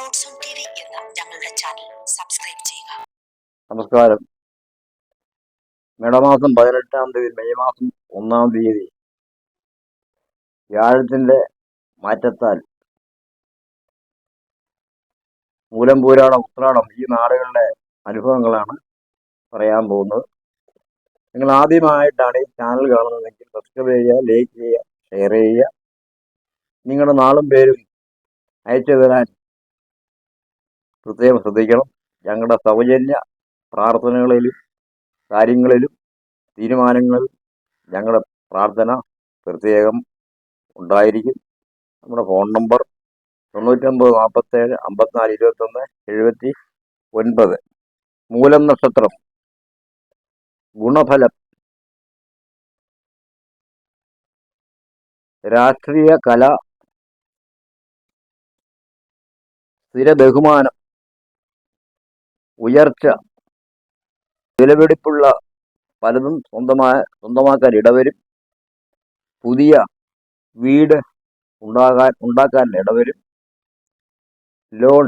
ഞങ്ങളുടെ channel subscribe ചെയ്യുക നമസ്കാരം. മേടമാസം പതിനെട്ടാം തീയതി മെയ് മാസം ഒന്നാം തീയതി. വ്യാഴത്തിന്റെ മാറ്റത്താൽ മൂലം പൂരാടം ഉത്രാടം ഈ നാടുകളുടെ അനുഭവങ്ങളാണ് പറയാൻ പോകുന്നത്. നിങ്ങൾ ആദ്യമായിട്ടാണ് ഈ ചാനൽ കാണുന്നതെങ്കിൽ സബ്സ്ക്രൈബ് ചെയ്യുക ലൈക്ക് ചെയ്യുക ഷെയർ ചെയ്യുക. നിങ്ങളുടെ നാളും പേരും അയച്ചു തരാൻ പ്രത്യേകം ശ്രദ്ധിക്കണം. ഞങ്ങളുടെ സൗജന്യ പ്രാർത്ഥനകളിലും കാര്യങ്ങളിലും തീരുമാനങ്ങളിലും ഞങ്ങളുടെ പ്രാർത്ഥന പ്രത്യേകം ഉണ്ടായിരിക്കും. നമ്മുടെ ഫോൺ നമ്പർ തൊണ്ണൂറ്റൊമ്പത് നാൽപ്പത്തേഴ് അമ്പത്തിനാല് ഇരുപത്തൊന്ന് എഴുപത്തി ഒൻപത് മൂലം നക്ഷത്രം. ഗുണഫലം. രാഷ്ട്രീയ കല. സ്ഥിര ബഹുമാനം ഉയർച്ച വിലപിടിപ്പുള്ള പലതും സ്വന്തമായ സ്വന്തമാക്കാൻ ഇടവരും. പുതിയ വീട് ഉണ്ടാകാൻ ഉണ്ടാക്കാൻ ഇടവരും. ലോൺ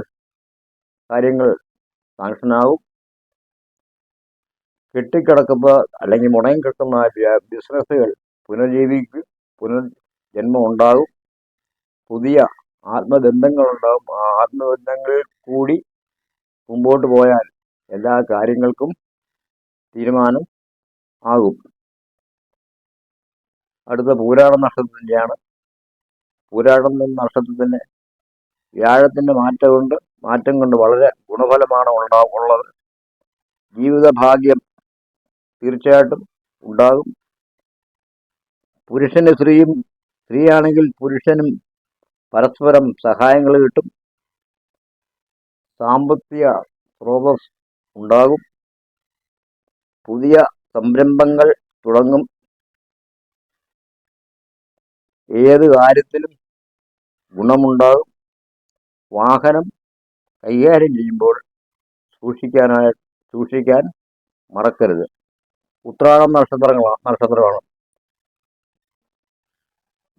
കാര്യങ്ങൾ സാങ്ഷനാവും കെട്ടിക്കിടക്കുമ്പോൾ അല്ലെങ്കിൽ മുടങ്ങി കിടക്കുന്ന ബിസിനസ്സുകൾ പുനർജീവിക്കും പുനർജന്മം ഉണ്ടാകും. പുതിയ ആത്മബന്ധങ്ങളുണ്ടാകും. ആ ആത്മബന്ധങ്ങളിൽ കൂടി മുമ്പോട്ട് പോയാൽ എല്ലാ കാര്യങ്ങൾക്കും തീരുമാനം ആകും. അടുത്ത പൂരാട നക്ഷത്രത്തിന്റെയാണ് പൂരാടം നക്ഷത്രത്തിന് വ്യാഴത്തിന്റെ മാറ്റം കൊണ്ട് മാറ്റം കൊണ്ട് വളരെ ഗുണഫലമാണ് ഉണ്ടാ ഉള്ളത്. ജീവിത ഭാഗ്യം തീർച്ചയായിട്ടും ഉണ്ടാകും. പുരുഷന് സ്ത്രീയും സ്ത്രീയാണെങ്കിൽ പുരുഷനും പരസ്പരം സഹായങ്ങൾ കിട്ടും. സാമ്പത്തിക സ്രോതസ് ഉണ്ടാകും. പുതിയ സംരംഭങ്ങൾ തുടങ്ങും. ഏത് കാര്യത്തിലും ഗുണമുണ്ടാകും. വാഹനം കൈകാര്യം ചെയ്യുമ്പോൾ സൂക്ഷിക്കാനായി സൂക്ഷിക്കാൻ മറക്കരുത്. ഉത്രാടം നക്ഷത്രങ്ങളാണ് നക്ഷത്രമാണ്.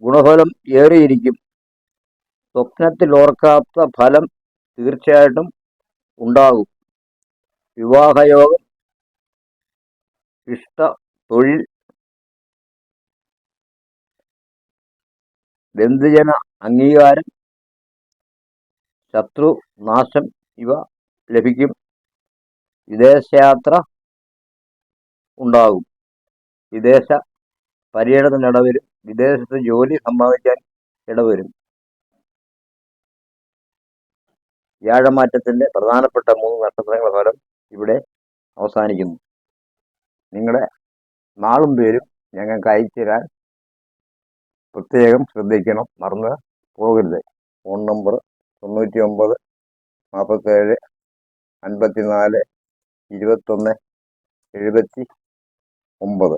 ഗുണഫലം ഏറിയിരിക്കും. സ്വപ്നത്തിൽ ഓർക്കാത്ത ഫലം തീർച്ചയായിട്ടും ഉണ്ടാകും. വിവാഹയോഗം ഇഷ്ട തൊഴിൽ ബന്ധുജന അംഗീകാരം ശത്രു നാശം ഇവ ലഭിക്കും. വിദേശയാത്ര ഉണ്ടാകും. വിദേശ പര്യടനത്തിന് ഇടവരും. വിദേശത്ത് ജോലി സമ്പാദിക്കാൻ ഇടവരും. വ്യാഴമാറ്റത്തിന്റെ പ്രധാനപ്പെട്ട മൂന്ന് നക്ഷത്രങ്ങളുടെ ഫലം അവസാനിക്കുന്നു. നിങ്ങളുടെ നാളും പേരും ഞങ്ങൾക്ക് അയച്ചു തരാൻ പ്രത്യേകം ശ്രദ്ധിക്കണം. മറന്ന് പോകരുത്. ഫോൺ നമ്പർ തൊണ്ണൂറ്റി ഒമ്പത് നാൽപ്പത്തേഴ് അൻപത്തി നാല് ഇരുപത്തൊന്ന് എഴുപത്തി ഒമ്പത്.